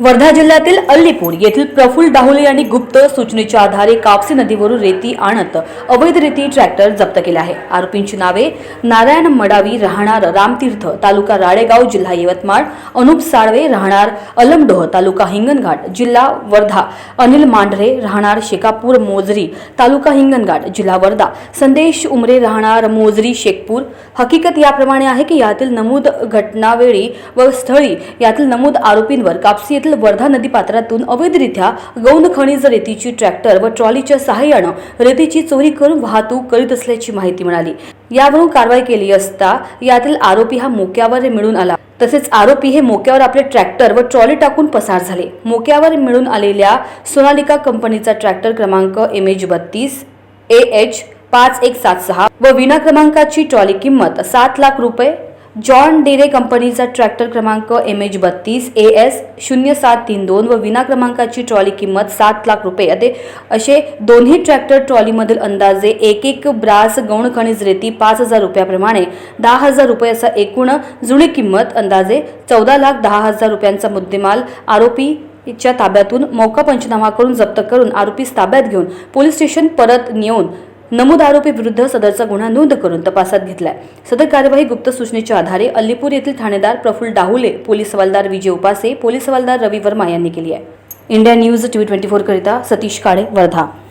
वर्धा जिल्ह्यातील अल्लीपूर येथील प्रफुल्ल डाहुले यांनी गुप्त सूचनेच्या आधारे कापसी नदीवरून रेती आणत अवैध रेती ट्रॅक्टर जप्त केले आहे. आरोपींची नावे नारायण मडावी राहणार रामतीर्थ तालुका राळेगाव जिल्हा यवतमाळ अनुप साळवे राहणार अलमडोह तालुका हिंगणघाट जिल्हा वर्धा अनिल मांढरे राहणार शेकापूर मोजरी तालुका हिंगणघाट जिल्हा वर्धा संदेश उमरे राहणार मोजरी शेखपूर. हकीकत याप्रमाणे आहे की यातील नमूद घटनावेळी व स्थळी यातील नमूद आरोपींवर कापसी येथील वर्धा नदी पात्रातून अवैधरित्या गौण खनिज रेतीची ट्रॅक्टर व ट्रॉलीच्या सहाय्यानं रेतीची चोरी करून वाहतूक करीत असल्याची माहिती मिळाली. यावरून कारवाई केली असता यातील आरोपी हा मोक्यावर मिळून आला. तसेच आरोपी हे मोक्यावर आपले ट्रॅक्टर व ट्रॉली टाकून पसार झाले. मोक्यावर मिळून आलेल्या सोनालिका कंपनीचा ट्रॅक्टर क्रमांक एम एच बत्तीस ए एच पाच एक सात सहा व विना क्रमांकाची ट्रॉली किंमत सात लाख रुपये जॉन डेरे कंपनीचा ट्रॅक्टर क्रमांक एम एच बत्तीस ए एस शून्य सात तीन दोन व विना क्रमांकाची ट्रॉली किंमत सात लाख रुपये. असे असे दोन्ही ट्रॅक्टर ट्रॉलीमधील अंदाजे एक एक ब्रास गौण खनिज रेती पाच हजार रुपयाप्रमाणे दहा हजार रुपये असा एकूण जुळी किंमत अंदाजे चौदा लाख दहा हजार रुपयांचा मुद्देमाल आरोपी च्या ताब्यातून मौका पंचनामा करून जप्त करून आरोपीस ताब्यात घेऊन पोलीस स्टेशन परत नेऊन नमूद आरोपी विरुद्ध सदरचा गुन्हा नोंद करून तपासात घेतलाय. सदर कार्यवाही गुप्त सूचनेच्या आधारे अल्लीपूर येथील ठाणेदार प्रफुल्ल डाहुले पोलीस हवालदार विजय उपासे पोलीस हवालदार रवी वर्मा यांनी केली आहे. India news TV twenty four करिता सतीश काळे वर्धा.